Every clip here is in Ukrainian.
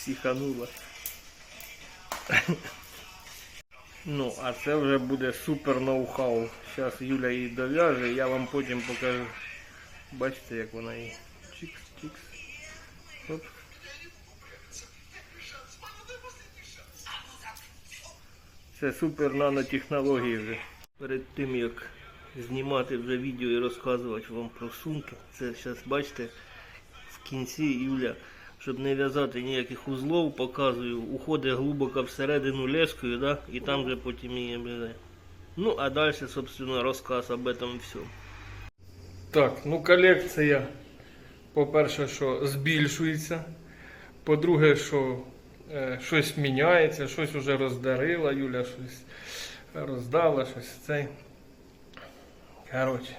Психанула. Ну, а це вже буде супер ноу-хау. Зараз Юля її дов'яже, я вам потім покажу. Бачите, як вона її. Чикс, чикс. Оп. Це супер нанотехнології вже. Перед тим як знімати вже відео і розказувати вам про сумки, це зараз бачите, в кінці Юля, щоб не в'язати ніяких узлов, показую, уходить глибоко всередину лескою, да, і там вже потім її в'язає. Ну, а далі, собственно, розказ об этом все. Так, ну колекція, по-перше, що збільшується. По-друге, що е, щось міняється, щось вже роздарила, Юля щось роздала, щось цей. Коротше,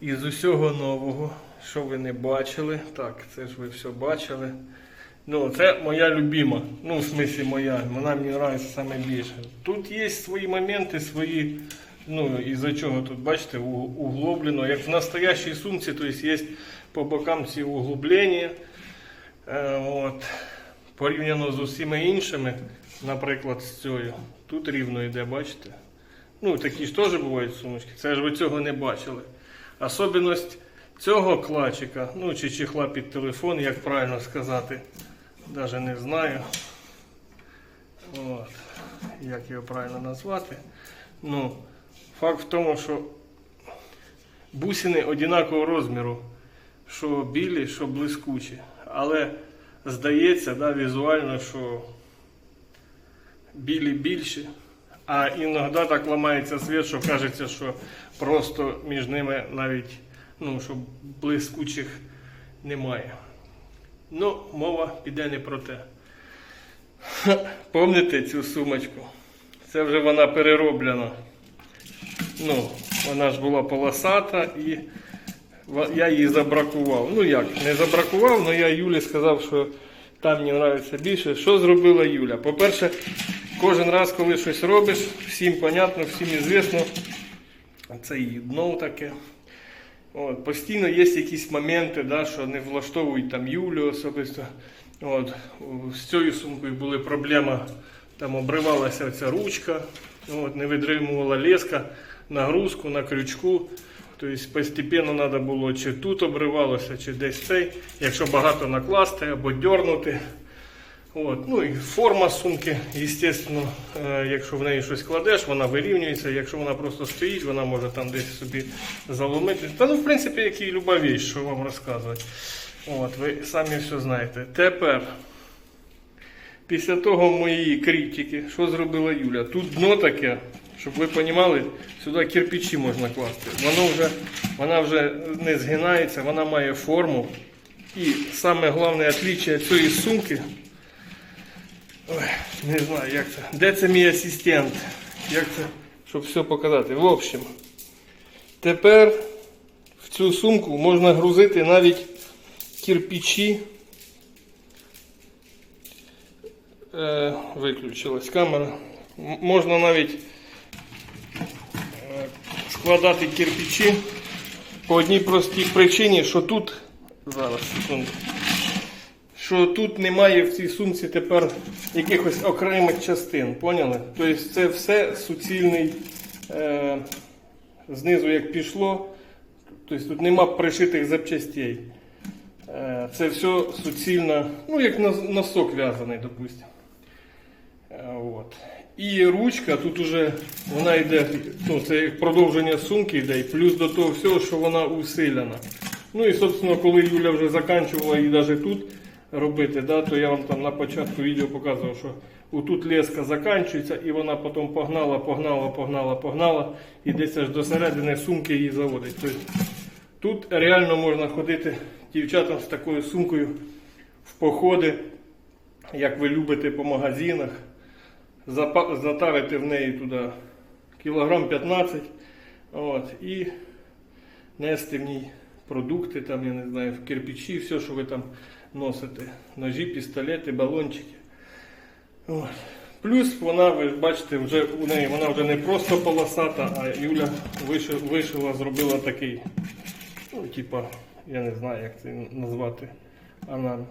із усього нового, що ви не бачили, так, це ж ви все бачили. Ну, це моя любима. Ну, в смислі моя. Вона мені подобається саме більше. Тут є свої моменти, свої. Ну, із-за чого тут, бачите, углублено. Як в настоящій сумці, то є по бокам ці углублення. Е, от. Порівняно з усіма іншими, наприклад, з цією. Тут рівно йде, бачите? Ну, такі ж теж бувають сумочки. Це ж ви цього не бачили. Особливість цього клачика, ну чи чехла під телефон, як правильно сказати, навіть не знаю. От. Як його правильно назвати. Ну, факт в тому, що бусини однакового розміру, що білі, що блискучі. Але здається, да, візуально, що білі більші. А іноді так ламається світ, що кажеться, що просто між ними навіть ну, що блискучих немає. Ну, мова піде не про те. Помните цю сумочку? Це вже вона перероблена. Ну, вона ж була полосата і я її забракував. Ну як, не забракував, але я Юлі сказав, що там мені подобається більше. Що зробила Юля? По-перше, кожен раз, коли щось робиш, всім понятно, всім звісно, це її дно таке. От, постійно є якісь моменти, да, що не влаштовують там Юлю особисто. От, з цією сумкою були проблеми, там обривалася ця ручка, от, не витримувала леска, нагрузку на крючку. Тобто постійно треба було чи тут обривалося, чи десь цей, якщо багато накласти або дьорнути. От. Ну і форма сумки, звісно, е, якщо в неї щось кладеш, вона вирівнюється. Якщо вона просто стоїть, вона може там десь собі заломити. Та ну, в принципі, як і люба віч, що вам розказувати. От, ви самі все знаєте. Тепер, після того моєї критики, що зробила Юля? Тут дно таке, щоб ви розуміли, сюди кирпичі можна класти. Воно вже, вона вже не згинається, вона має форму. І саме головне відліччя цієї сумки. Ой, не знаю, як це. Де це мій асистент? Як це, щоб все показати. В общем, тепер в цю сумку можна грузити навіть кирпичі. Е, виключилась камера. Можна навіть е, складати кирпичі по одній простій причині, що тут. Зараз, секунду що тут немає в цій сумці тепер якихось окремих частин. Поняли? Тобто це все суцільний е, знизу як пішло. Тобто тут нема пришитих запчастей. Е, це все суцільно, ну як нос- носок в'язаний, допустимо. Е. І ручка тут уже вона йде, ну це як продовження сумки йде, і плюс до того всього, що вона усилена. Ну і собственно, коли Юля вже заканчувала її навіть тут робити, да, то я вам там на початку відео показував, що отут леска заканчується і вона потім погнала, погнала, погнала, погнала і десь аж до середини сумки її заводить. Тобто, тут реально можна ходити дівчатам з такою сумкою в походи, як ви любите по магазинах затарити в неї туди кілограм 15 от, і нести в ній продукти, там, я не знаю, кирпичі, все, що ви там носите. Ножі, пістолети, балончики. От. Плюс вона, ви бачите, вже у неї вона вже не просто полосата, а Юля вишила, зробила такий, ну, типа, я не знаю, як це назвати, орнамент.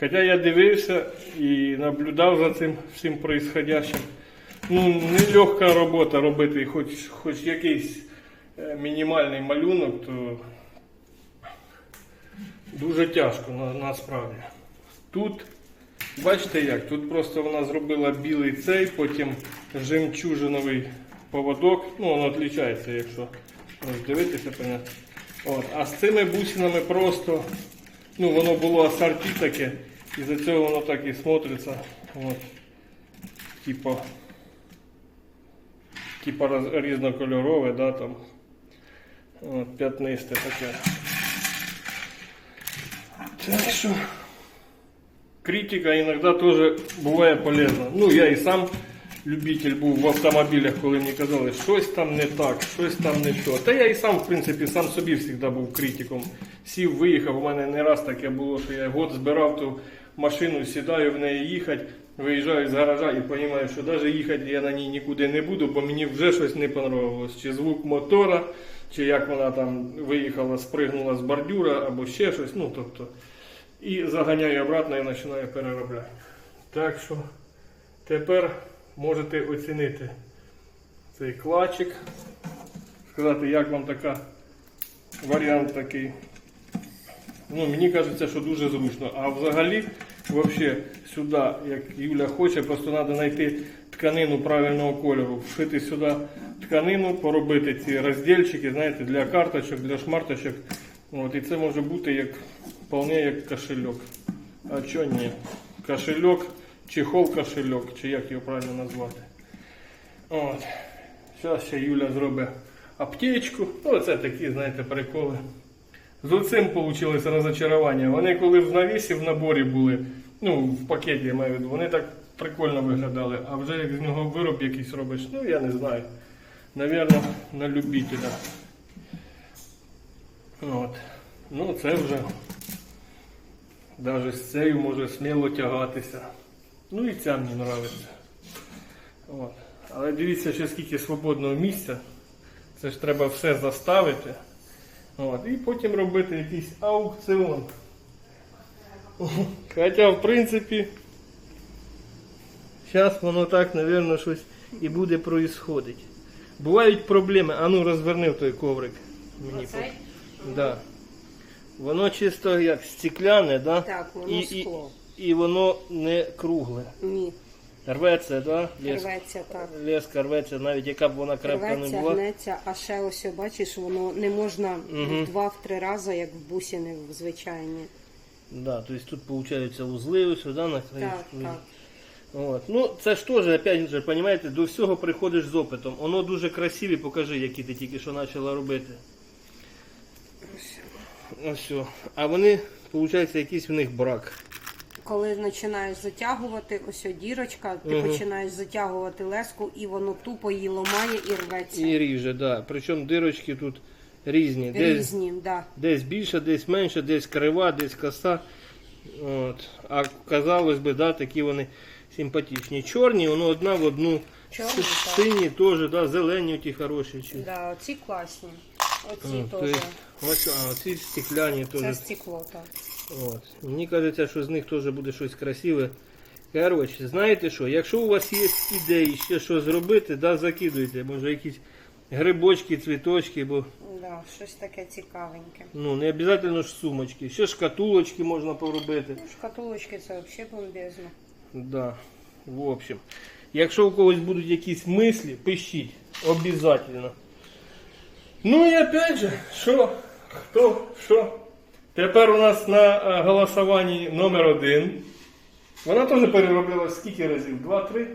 Хоча я дивився і наблюдав за цим всім происходящим. Ну, нелегка робота робити хоч, хоч якийсь е, мінімальний малюнок, то дуже тяжко на, насправді. Тут, бачите як, тут просто вона зробила білий цей, потім жемчужиновий поводок. Ну, воно відрізняється, якщо роздивитися, понятно. От. А з цими бусинами просто, ну, воно було асорті таке, і за цього воно так і смотриться. От. Типа, типа різнокольорове, да, там. От, п'ятнисте таке. Так що критика иногда тоже бывает полезна. Ну, я і сам любитель був в автомобілях, коли мені казали, щось там не так, щось там не то. Та я і сам, в принципі, сам собі завжди був критиком. Сів, виїхав, у мене не раз таке було, що я год збирав ту машину, сідаю в неї їхати, виїжджаю з гаража і розумію, що навіть їхати я на ній нікуди не буду, бо мені вже щось не понравилось. Чи звук мотора, чи як вона там виїхала, спригнула з бордюра, або ще щось. Ну, тобто, і заганяю обратно і починаю переробляти. Так що тепер можете оцінити цей клачик, сказати, як вам така варіант такий. Ну, мені кажеться, що дуже зручно. А взагалі, вообще, сюди, як Юля хоче, просто треба знайти тканину правильного кольору, вшити сюди тканину, поробити ці роздільчики, знаєте, для карточок, для шмарточок. От, і це може бути як вполне як кошельок. А що ні? Кошельок, чехол кошельок, чи як його правильно назвати. От. Зараз ще Юля зробить аптечку. Ну, це такі, знаєте, приколи. З оцим вийшло розочарування. Вони коли в навісі в наборі були, ну, в пакеті я маю вони так прикольно виглядали. А вже як з нього вироб якийсь робиш, ну я не знаю. Навірно, на любителя. От. Ну, це вже навіть з цією може сміло тягатися. Ну і ця мені подобається. От. Але дивіться, ще скільки свободного місця. Це ж треба все заставити. От. І потім робити якийсь аукціон. Хоча, в принципі, зараз воно так, мабуть, щось і буде происходити. Бувають проблеми. А ну той коврик. Мені Оцей? Да. Воно чисто як стекляне, да? Так, воно і, і, скло. і воно не кругле. Ні, Рветься, да? Лес, рветься так. леска рветься, навіть яка б вона крепка не Рветься, була. гнеться, а ще ось бачиш, воно не можна в два-три рази, як в бусини в звичайні. Да, то есть тут получаються узли сюди на краю. Так, так. От. Ну, це ж теж, опять же, понимаете, до всього приходиш з опитом. Воно дуже красиві, покажи, які ти тільки що почала робити. Ось. все. А вони, виходить, якийсь в них брак. Коли починаєш затягувати, ось о дірочка, ти Мгм. починаєш затягувати леску, і воно тупо її ламає і рветься. І ріже, да. Причому дирочки тут різні. Десь, Різні, да. десь більше, десь менше, десь крива, десь коса. От. А казалось би, да, такі вони симпатичні. Чорні, воно одна в одну. Чорні. Сині теж, да, зелені ті хороші. Чи... Да, оці класні. Оці А, теж. ось, а, ці стекляні Це стекло, так. От. Мені кажеться, що з них теж буде щось красиве. Коротше, знаєте що, якщо у вас є ідеї ще що зробити, да, закидуйте. Може якісь грибочки, цвіточки, бо Да, щось таке цікавеньке. ну, не обов'язково ж сумочки. Ще шкатулочки можна поробити. Ну, Шкатулочки це взагалі бомбезно. Да. В общем. Якщо у когось будуть якісь мислі, пишіть. Обязательно. Ну і опять же, що? Хто? Що? Тепер у нас на е, голосуванні номер один. Вона теж переробляла скільки разів? Два-три?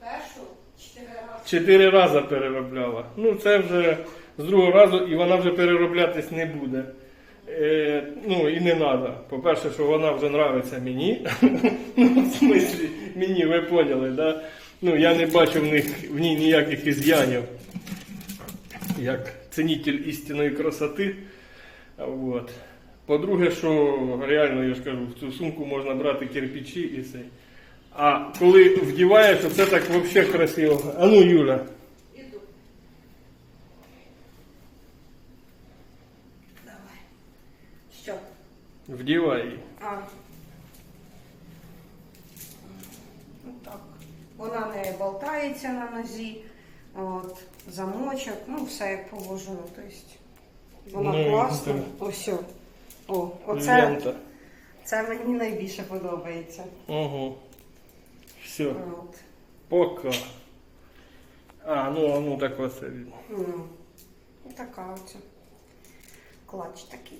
Першу чотири рази. Чотири рази переробляла. Ну, це вже з другого разу і вона вже перероблятись не буде. Е, ну і не треба. По-перше, що вона вже нравиться мені. ну, в смислі, мені, ви поняли, да? Ну, я не бачу в них в ній ніяких із'янів. Як цінитель істинної красоти. Вот. По-друге, що реально, я ж кажу, в цю сумку можна брати кирпичі і це. А коли вдіваєш, це так взагалі красиво. А ну, Юля. Вдівай. А, Так. Вона не болтається на нозі, от, замочок, ну все як положено. Тобто вона Ну, класна. так. Ось. о. О, оце Лента. це мені найбільше подобається. Угу. Все, От. пока. А, ну, ну так оце видно. Ну, і така оця. Клач такий.